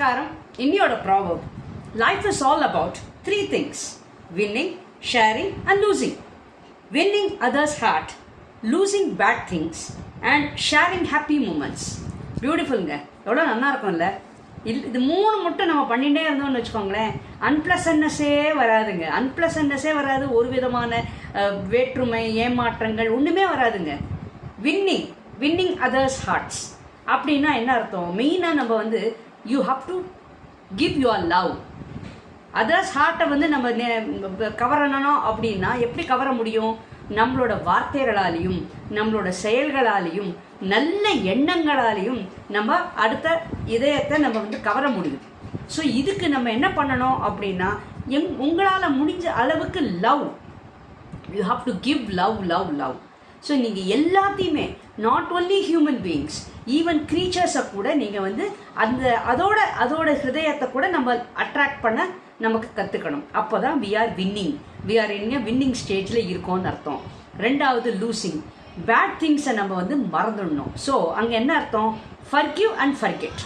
நமஸ்காரம். இன்னியோட proverb life is all about three things winning sharing and losing winning others heart losing bad things and sharing happy moments பியூட்டிஃபுல்ங்க எவ்வளோ நல்லா இருக்கும்ல? இது இது மூணு மட்டும் நம்ம பண்ணிகிட்டே இருந்தோம்னு வச்சுக்கோங்களேன். அன்பிளசன்னஸே வராதுங்க. அன்பிளசன்னஸே வராது. ஒரு விதமான வேற்றுமை ஏமாற்றங்கள் ஒன்றுமே வராதுங்க. வின்னிங் வின்னிங் அதர்ஸ் ஹார்ட்ஸ் அப்படின்னா என்ன அர்த்தம்? மெயினாக நம்ம வந்து you have to give your love others ஹார்ட்டை வந்து நம்ம கவரணும் அப்படின்னா எப்படி கவர முடியும்? நம்மளோட வார்த்தைகளாலையும் நம்மளோட செயல்களாலையும் நல்ல எண்ணங்களாலையும் நம்ம அடுத்த இதயத்தை நம்ம வந்து கவர முடியும். ஸோ இதுக்கு நம்ம என்ன பண்ணணும் அப்படின்னா எங் உங்களால் முடிஞ்ச அளவுக்கு love you have to give love love love so நீங்கள் எல்லாத்தையுமே not only human beings even க்ரீச்சர்ஸை கூட நீங்கள் வந்து அந்த அதோட அதோட ஹிருதயத்தை கூட நம்ம அட்ராக்ட் பண்ண நமக்கு கற்றுக்கணும் அப்போ தான் we are winning we are in winning ஸ்டேஜில் இருக்கோம்னு அர்த்தம். ரெண்டாவது லூசிங் பேட் திங்ஸை நம்ம வந்து மறந்துடணும். ஸோ அங்கே என்ன அர்த்தம்? ஃபர்கியூ அண்ட் ஃபர்கெட்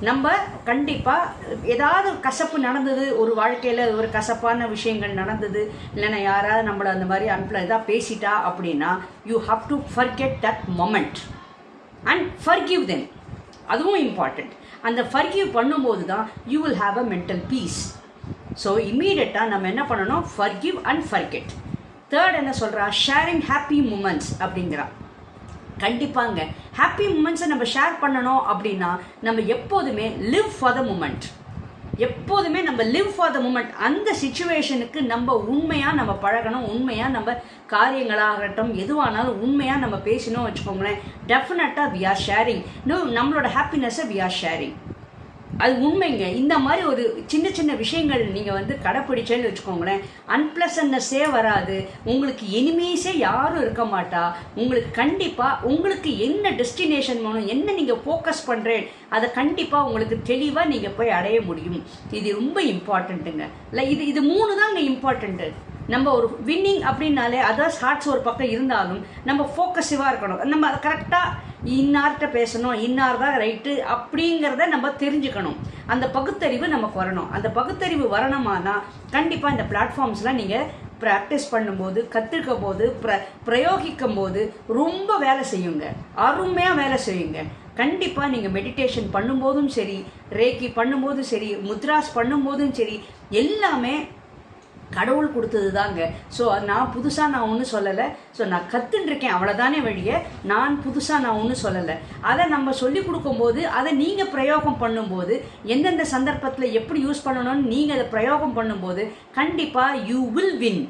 நம்ம கண்டிப்பாக ஏதாவது கசப்பு நடந்தது ஒரு வாழ்க்கையில் ஒரு கசப்பான விஷயங்கள் நடந்தது இல்லைன்னா யாராவது நம்மளை அந்த மாதிரி அன்பில் இதாக பேசிட்டா அப்படின்னா you have to forget that moment and forgive then அதுவும் இம்பார்ட்டண்ட் அந்த ஃபர்கிவ் பண்ணும்போது தான் you will have a mental peace so இம்மீடியட்டாக நம்ம என்ன பண்ணணும்? ஃபர்கிவ் அண்ட் ஃபர்கெட் தேர்ட் என்ன சொல்கிறா ஷேரிங் ஹாப்பி மூமெண்ட்ஸ் அப்படிங்கிறா. கண்டிப்பாங்க. ஹாப்பி மூமெண்ட்ஸை நம்ம ஷேர் பண்ணணும் அப்படின்னா நம்ம எப்போதுமே லிவ் ஃபார் த மூமெண்ட் எப்போதுமே நம்ம லிவ் ஃபார் த மூமெண்ட் அந்த சுச்சுவேஷனுக்கு நம்ம உண்மையாக நம்ம பழகணும் உண்மையாக நம்ம காரியங்களாகட்டும் எதுவானாலும் உண்மையாக நம்ம பேசணும் வச்சுக்கோங்களேன். டெஃபினட்டாக வி ஆர் ஷேரிங் இன்னும் நம்மளோட ஹாப்பினஸை வி ஆர் ஷேரிங் அது உண்மைங்க. இந்த மாதிரி ஒரு சின்ன சின்ன விஷயங்கள் நீங்கள் வந்து கடைப்பிடிச்சேன்னு வச்சுக்கோங்களேன். அன்பிளசன்னஸே வராது. உங்களுக்கு எனிமீஸே யாரும் இருக்க மாட்டா. உங்களுக்கு கண்டிப்பாக உங்களுக்கு என்ன டெஸ்டினேஷன் வேணும் என்ன நீங்கள் ஃபோக்கஸ் பண்ணுறேன் அதை கண்டிப்பாக உங்களுக்கு தெளிவாக நீங்கள் போய் அடைய முடியும். இது ரொம்ப இம்பார்ட்டண்ட்டுங்க இல்லை இது இது மூணு தாங்க இம்பார்ட்டண்ட்டு நம்ம ஒரு வின்னிங் அப்படின்னாலே அதான் ஹார்ட்ஸ் ஒரு பக்கம் இருந்தாலும் நம்ம ஃபோக்கஸிவாக இருக்கணும். நம்ம அதை கரெக்டாக இன்னார்கிட்ட பேசணும் இன்னார் தான் ரைட்டு அப்படிங்கிறத நம்ம தெரிஞ்சுக்கணும். அந்த பகுத்தறிவு நமக்கு வரணும். அந்த பகுத்தறிவு வரணுமானா கண்டிப்பாக இந்த பிளாட்ஃபார்ம்ஸ்லாம் நீங்கள் ப்ராக்டிஸ் பண்ணும்போது கற்றுக்க போது ப்ர பிரயோகிக்கும் போது ரொம்ப வேலை செய்யுங்க. அருமையாக வேலை செய்யுங்க. கண்டிப்பாக நீங்கள் மெடிடேஷன் பண்ணும்போதும் சரி ரேக்கி பண்ணும்போதும் சரி முத்ராஸ் பண்ணும்போதும் சரி எல்லாமே கடவுள் கொடுத்தது தாங்க ஸோ நான் புதுசாக நான் ஒன்றும் சொல்லலை. ஸோ நான் கற்றுட்டுருக்கேன் அவ்வளோதானே வழியை. நான் புதுசாக நான் ஒன்றும் சொல்லலை. அதை நம்ம சொல்லி கொடுக்கும்போது அதை நீங்கள் பிரயோகம் பண்ணும்போது எந்தெந்த சந்தர்ப்பத்தில் எப்படி யூஸ் பண்ணணும்னு நீங்கள் அதை பிரயோகம் பண்ணும்போது கண்டிப்பாக யூ வில் வின்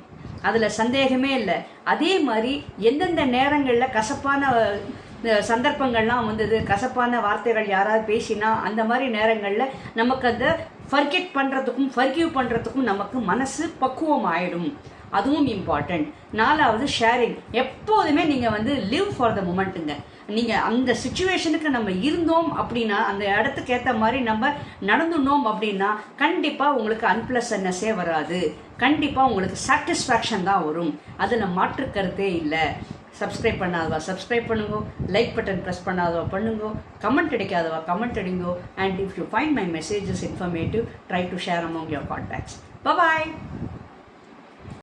அதில் சந்தேகமே இல்லை. அதே மாதிரி எந்தெந்த நேரங்களில் கசப்பான சந்தர்ப்பங்கள்லாம் வந்தது கசப்பான வார்த்தைகள் யாராவது பேசினா அந்த மாதிரி நேரங்களில் நமக்கு அந்த ஃபர்கெட் பண்ணுறதுக்கும் ஃபர்கியூ பண்ணுறதுக்கும் நமக்கு மனசு பக்குவம் ஆயிடும் அதுவும் இம்பார்ட்டண்ட் நாலாவது ஷேரிங் எப்போதுமே நீங்கள் வந்து லிவ் ஃபார் த மூமெண்ட்டுங்க நீங்கள் அந்த சுச்சுவேஷனுக்கு நம்ம இருந்தோம் அப்படின்னா அந்த இடத்துக்கு ஏற்ற மாதிரி நம்ம நடந்துனோம் அப்படின்னா கண்டிப்பாக உங்களுக்கு அன்பிளசன்னஸே வராது. கண்டிப்பாக உங்களுக்கு சாட்டிஸ்ஃபேக்ஷன் தான் வரும். அதில் மாற்று கருத்தே இல்லை. சப்ஸ்கிரைப் பண்ணாதவா சப்ஸ்கிரைப் பண்ணுங்க. லைக் பட்டன் ப்ரெஸ் பண்ணாதவா பண்ணுங்க. கமெண்ட் அடிக்காதவா comment அடிங்கோ. And if you find my messages informative try to share among your contacts bye